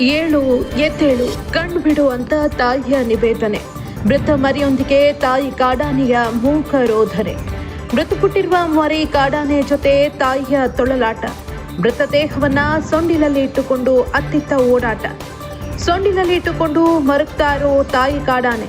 ಏಳು, ಎದ್ದೇಳು, ಕಣ್ಣು ಅಂತ ತಾಯಿಯ ನಿವೇದನೆ. ಮೃತ ಮರಿಯೊಂದಿಗೆ ತಾಯಿ ಕಾಡಾನೆಯ ಮೂಕ ರೋಧನೆ ಮೃತಪಟ್ಟಿರುವ ಮರಿ ಕಾಡಾನೆ ಜೊತೆ ತಾಯಿಯ ತೊಳಲಾಟ. ಮೃತದೇಹವನ್ನ ಸೊಂಡಿಲಲ್ಲಿ ಇಟ್ಟುಕೊಂಡು ಅತ್ತಿತ್ತ ಓಡಾಟ. ಸೊಂಡಿಲಲ್ಲಿ ಇಟ್ಟುಕೊಂಡು ಮರಗ್ತಾ ಇರೋ ತಾಯಿ ಕಾಡಾನೆ.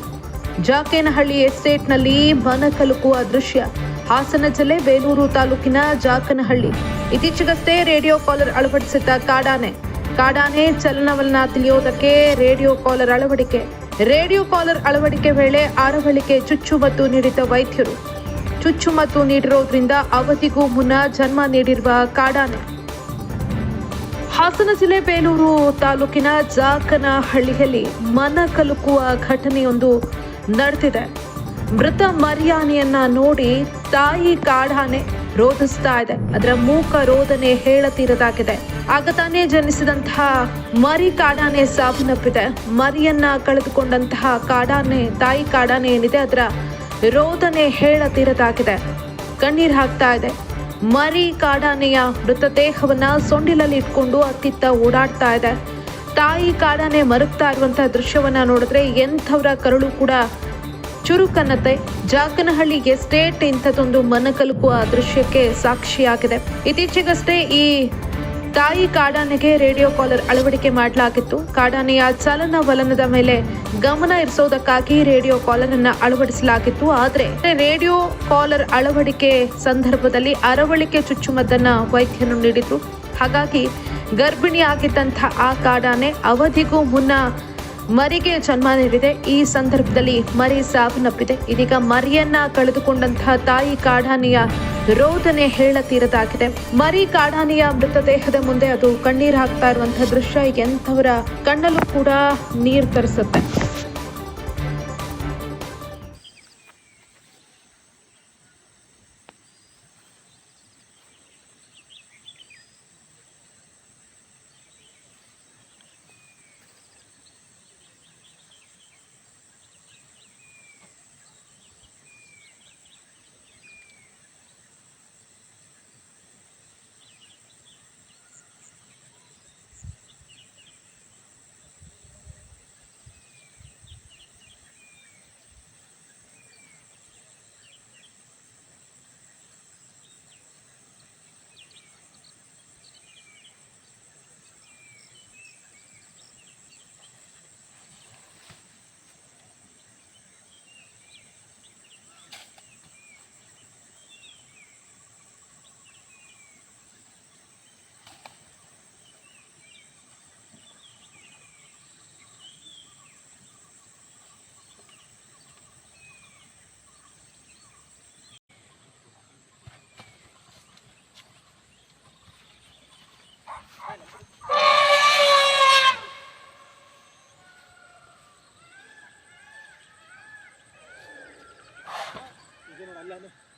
ಜಾಕೇನಹಳ್ಳಿ ಎಸ್ಟೇಟ್ನಲ್ಲಿ ಮನ ಕಲುಕುವ ದೃಶ್ಯ. ಹಾಸನ ಜಿಲ್ಲೆ ಬೇಲೂರು ತಾಲೂಕಿನ ಜಾಕನಹಳ್ಳಿ. ಇತ್ತೀಚೆಗಷ್ಟೇ ರೇಡಿಯೋ ಕಾಲರ್ ಅಳವಡಿಸಿದ್ದ ಕಾಡಾನೆ. ಕಾಡಾನೆ ಚಲನವಲನ ತಿಳಿಯೋದಕ್ಕೆ ರೇಡಿಯೋ ಕಾಲರ್ ಅಳವಡಿಕೆ. ರೇಡಿಯೋ ಕಾಲರ್ ಅಳವಡಿಕೆ ವೇಳೆ ಅರವಳಿಕೆ ಚುಚ್ಚುಮದ್ದು ನೀಡಿದ ವೈದ್ಯರು. ಚುಚ್ಚುಮದ್ದು ನೀಡಿರೋದ್ರಿಂದ ಅವಧಿಗೂ ಮುನ್ನ ಜನ್ಮ ನೀಡಿರುವ ಕಾಡಾನೆ. ಹಾಸನ ಜಿಲ್ಲೆ ಬೇಲೂರು ತಾಲೂಕಿನ ಜಾಕನಹಳ್ಳಿಯಲ್ಲಿ ಮನ ಕಲುಕುವ ಘಟನೆಯೊಂದು ನಡೆದಿದೆ. ಮೃತ ಮರಿಯಾನೆಯನ್ನ ನೋಡಿ ತಾಯಿ ಕಾಡಾನೆ ರೋಧಿಸ್ತಾ ಇದೆ. ಅದರ ಮೂಕ ರೋದನೆ ಹೇಳತೀರದಾಗಿದೆ. ಆಗ ತಾನೇ ಜನಿಸಿದಂತಹ ಮರಿ ಕಾಡಾನೆ ಸಾವನ್ನಪ್ಪಿದೆ ಮರಿಯನ್ನ ಕಳೆದುಕೊಂಡಂತಹ ಕಾಡಾನೆ, ತಾಯಿ ಕಾಡಾನೆ ಏನಿದೆ, ಅದರ ರೋದನೆ ಹೇಳತೀರದಾಗಿದೆ. ಕಣ್ಣೀರ್ ಹಾಕ್ತಾ ಇದೆ. ಮರಿ ಕಾಡಾನೆಯ ಮೃತದೇಹವನ್ನ ಸೊಂಡಿಲಲ್ಲಿ ಇಟ್ಕೊಂಡು ಅತ್ತಿತ್ತ ಓಡಾಡ್ತಾ ಇದೆ. ತಾಯಿ ಕಾಡಾನೆ ಮರುಗ್ತಾ ಇರುವಂತಹ ದೃಶ್ಯವನ್ನ ನೋಡಿದ್ರೆ ಎಂಥವರ ಕರುಳು ಕೂಡ ಚುರುಕನ್ನತ್ತೆ ಜಾಕನಹಳ್ಳಿ ಸ್ಟೇಟ್ ಇಂಥದ್ದೊಂದು ಮನಕಲುಕುವ ದೃಶ್ಯಕ್ಕೆ ಸಾಕ್ಷಿಯಾಗಿದೆ. ಇತ್ತೀಚೆಗಷ್ಟೇ ಈ ತಾಯಿ ಕಾಡಾನೆಗೆ ರೇಡಿಯೋ ಕಾಲರ್ ಅಳವಡಿಕೆ ಮಾಡಲಾಗಿತ್ತು. ಕಾಡಾನೆಯ ಚಲನವಲನದ ಮೇಲೆ ಗಮನ ಇರಿಸೋದಕ್ಕಾಗಿ ರೇಡಿಯೋ ಕಾಲರ್ ಅನ್ನ ಅಳವಡಿಸಲಾಗಿತ್ತು. ಆದರೆ ರೇಡಿಯೋ ಕಾಲರ್ ಅಳವಡಿಕೆ ಸಂದರ್ಭದಲ್ಲಿ ಅರವಳಿಕೆ ಚುಚ್ಚುಮದ್ದನ್ನ ವೈದ್ಯನು ನೀಡಿದ್ರು. ಹಾಗಾಗಿ ಗರ್ಭಿಣಿ ಆಗಿದ್ದಂಥ ಆ ಕಾಡಾನೆ ಅವಧಿಗೂ ಮುನ್ನ ಮರಿಗೆ ಜನ್ಮ ನೀಡಿದೆ. ಈ ಸಂದರ್ಭದಲ್ಲಿ ಮರಿ ಸಾವನ್ನಪ್ಪಿದೆ. ಇದೀಗ ಮರಿಯನ್ನ ಕಳೆದುಕೊಂಡಂತಹ ತಾಯಿ ಕಾಡಾನೆಯ ರೋದನೆ ಹೇಳತೀರದಾಗಿದೆ. ಮರಿ ಕಾಡಾನೆಯ ಮೃತದೇಹದ ಮುಂದೆ ಅದು ಕಣ್ಣೀರು ಹಾಕ್ತಾ ಇರುವಂತಹ ದೃಶ್ಯ ಎಂಥವರ ಕಣ್ಣಲ್ಲೂ ಕೂಡ ನೀರು ತರಿಸುತ್ತೆ.